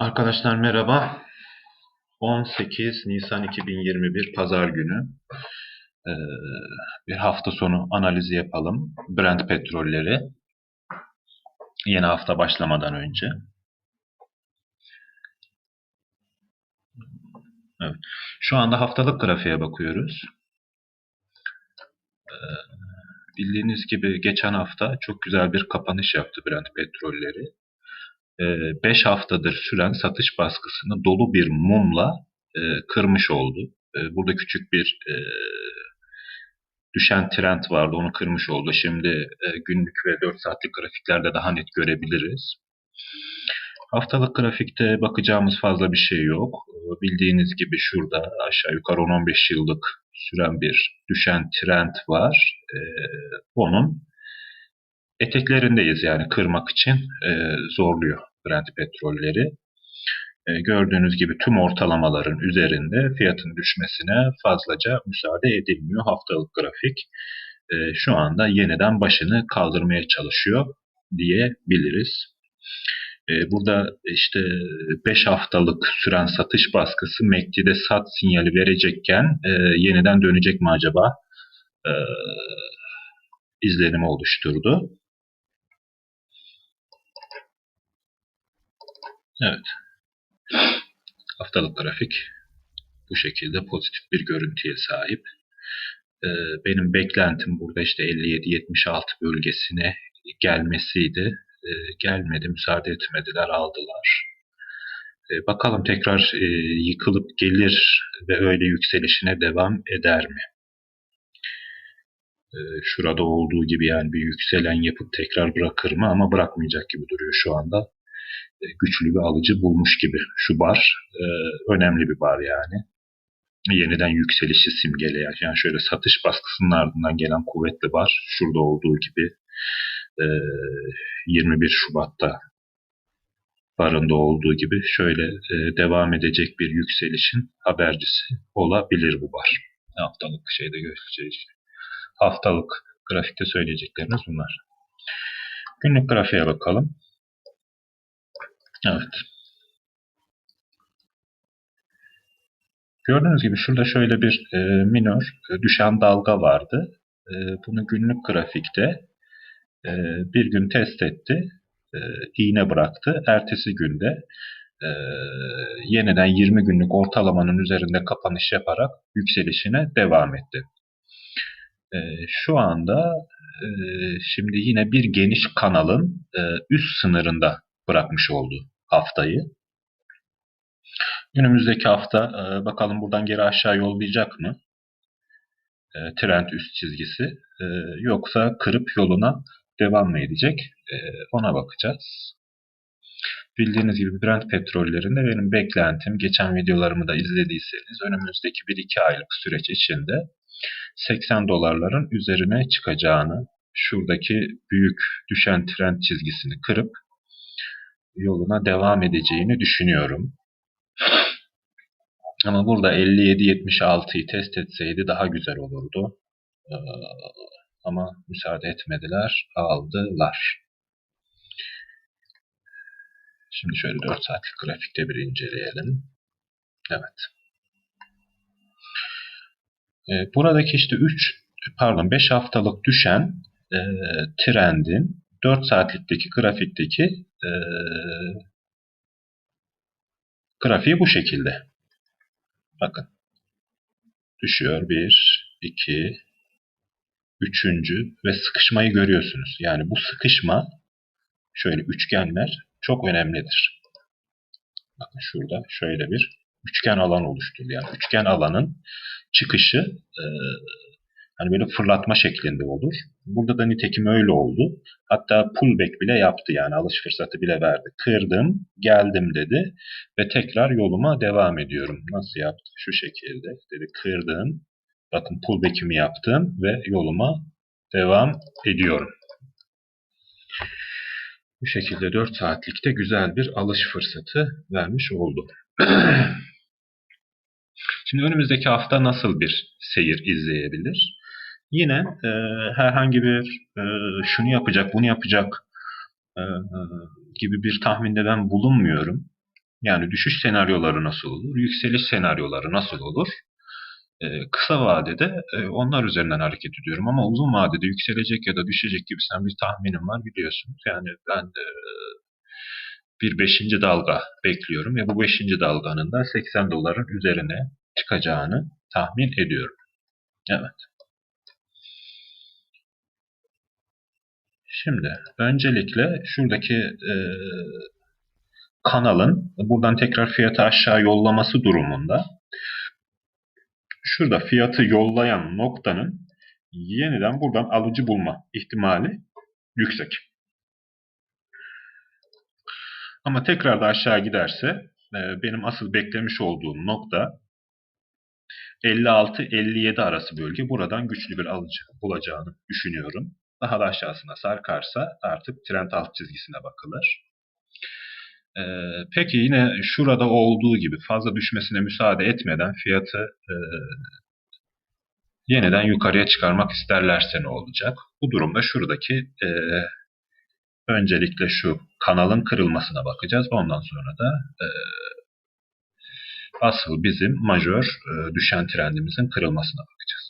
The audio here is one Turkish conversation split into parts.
Arkadaşlar merhaba. 18 Nisan 2021 Pazar günü. Ee, bir hafta sonu analizi yapalım. Brent petrolleri. Yeni hafta başlamadan önce. Evet. Şu anda haftalık grafiğe bakıyoruz. Ee, bildiğiniz gibi geçen hafta çok güzel bir kapanış yaptı Brent petrolleri. 5 haftadır süren satış baskısını dolu bir mumla e, kırmış oldu. E, burada küçük bir e, düşen trend vardı, onu kırmış oldu. Şimdi e, günlük ve 4 saatlik grafiklerde daha net görebiliriz. Haftalık grafikte bakacağımız fazla bir şey yok. Bildiğiniz gibi şurada aşağı yukarı 10-15 yıllık süren bir düşen trend var. E, onun eteklerindeyiz yani kırmak için e, zorluyor Brent petrolleri. E, gördüğünüz gibi tüm ortalamaların üzerinde fiyatın düşmesine fazlaca müsaade edilmiyor haftalık grafik. E, şu anda yeniden başını kaldırmaya çalışıyor diyebiliriz. E, burada işte 5 haftalık süren satış baskısı MACD'de sat sinyali verecekken e, yeniden dönecek mi acaba e, izlenimi oluşturdu. Evet. Haftalık grafik bu şekilde pozitif bir görüntüye sahip. Ee, benim beklentim burada işte 57-76 bölgesine gelmesiydi. Ee, gelmedi, müsaade etmediler, aldılar. Ee, bakalım tekrar e, yıkılıp gelir ve öyle yükselişine devam eder mi? Şurada olduğu gibi yani bir yükselen yapıp tekrar bırakır mı ama bırakmayacak gibi duruyor şu anda. E, güçlü bir alıcı bulmuş gibi. Şu bar e, önemli bir bar yani. Yeniden yükselişi simgeleyen. Yani şöyle satış baskısının ardından gelen kuvvetli bar şurada olduğu gibi e, 21 Şubat'ta barında olduğu gibi şöyle e, devam edecek bir yükselişin habercisi olabilir bu bar. Haftalık şeyde göstereceğiz. Haftalık grafikte söyleyeceklerimiz bunlar. Günlük grafiğe bakalım. Evet. Gördüğünüz gibi şurada şöyle bir e, minor e, düşen dalga vardı. E, bunu günlük grafikte e, bir gün test etti. E, iğne bıraktı. Ertesi günde e, yeniden 20 günlük ortalamanın üzerinde kapanış yaparak yükselişine devam etti. E, şu anda e, şimdi yine bir geniş kanalın e, üst sınırında bırakmış oldu haftayı. Önümüzdeki hafta e, bakalım buradan geri aşağı yollayacak mı? E, trend üst çizgisi. E, yoksa kırıp yoluna devam mı edecek? E, ona bakacağız. Bildiğiniz gibi Brent petrollerinde benim beklentim, geçen videolarımı da izlediyseniz önümüzdeki 1-2 aylık süreç içinde 80 dolarların üzerine çıkacağını, şuradaki büyük düşen trend çizgisini kırıp yoluna devam edeceğini düşünüyorum. Ama burada 57-76'yı test etseydi daha güzel olurdu. Ee, ama müsaade etmediler, aldılar. Şimdi şöyle 4 saatlik grafikte bir inceleyelim. Evet. Ee, buradaki işte 3 pardon 5 haftalık düşen e, trendin 4 saatlikteki grafikteki e, grafiği bu şekilde. Bakın. Düşüyor. 1, 2, üçüncü ve sıkışmayı görüyorsunuz. Yani bu sıkışma şöyle üçgenler çok önemlidir. Bakın şurada şöyle bir üçgen alan oluşturdu. Yani üçgen alanın çıkışı e, Hani böyle fırlatma şeklinde olur. Burada da nitekim öyle oldu. Hatta pullback bile yaptı yani alış fırsatı bile verdi. Kırdım, geldim dedi ve tekrar yoluma devam ediyorum. Nasıl yaptı? Şu şekilde dedi kırdım. Bakın pullback'imi yaptım ve yoluma devam ediyorum. Bu şekilde 4 saatlikte güzel bir alış fırsatı vermiş oldu. Şimdi önümüzdeki hafta nasıl bir seyir izleyebilir? Yine e, herhangi bir e, şunu yapacak, bunu yapacak e, gibi bir tahminde ben bulunmuyorum. Yani düşüş senaryoları nasıl olur? Yükseliş senaryoları nasıl olur? Ee, kısa vadede e, onlar üzerinden hareket ediyorum ama uzun vadede yükselecek ya da düşecek gibisinden bir tahminim var biliyorsunuz. Yani ben e, bir beşinci dalga bekliyorum ve bu beşinci dalganın da 80 doların üzerine çıkacağını tahmin ediyorum. Evet. Şimdi öncelikle şuradaki e, kanalın buradan tekrar fiyatı aşağı yollaması durumunda şurada fiyatı yollayan noktanın yeniden buradan alıcı bulma ihtimali yüksek. Ama tekrar da aşağı giderse e, benim asıl beklemiş olduğum nokta 56-57 arası bölge buradan güçlü bir alıcı bulacağını düşünüyorum. Daha da aşağısına sarkarsa artık trend alt çizgisine bakılır. Ee, peki yine şurada olduğu gibi fazla düşmesine müsaade etmeden fiyatı e, yeniden yukarıya çıkarmak isterlerse ne olacak? Bu durumda şuradaki e, öncelikle şu kanalın kırılmasına bakacağız. Ondan sonra da e, asıl bizim majör e, düşen trendimizin kırılmasına bakacağız.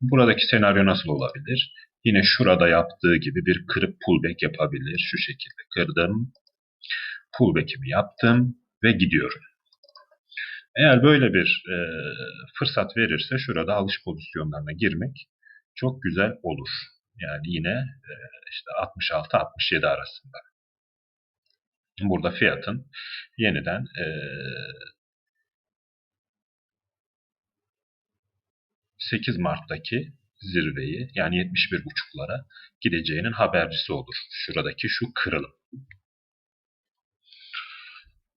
Buradaki senaryo nasıl olabilir? Yine şurada yaptığı gibi bir kırıp pullback yapabilir. Şu şekilde kırdım. Pullback'imi yaptım ve gidiyorum. Eğer böyle bir e, fırsat verirse şurada alış pozisyonlarına girmek çok güzel olur. Yani yine e, işte 66-67 arasında. Burada fiyatın yeniden e, 8 Mart'taki zirveyi yani 71.5'lara gideceğinin habercisi olur. Şuradaki şu kırılım.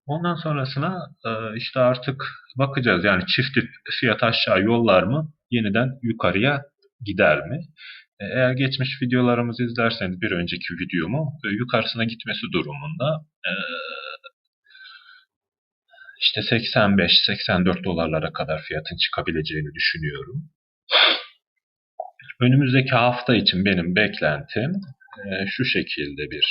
Ondan sonrasına e, işte artık bakacağız. Yani çifti fiyat aşağı yollar mı? Yeniden yukarıya gider mi? E, eğer geçmiş videolarımızı izlerseniz bir önceki videomu e, yukarısına gitmesi durumunda işte 85-84 dolarlara kadar fiyatın çıkabileceğini düşünüyorum. Önümüzdeki hafta için benim beklentim e, şu şekilde bir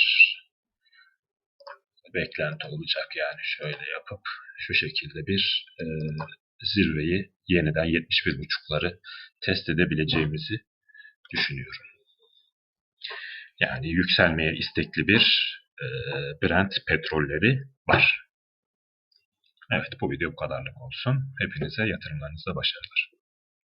beklenti olacak. Yani şöyle yapıp şu şekilde bir e, zirveyi yeniden 71.5'ları test edebileceğimizi düşünüyorum. Yani yükselmeye istekli bir e, Brent petrolleri var. Evet bu video bu kadarlık olsun. Hepinize yatırımlarınızda başarılar.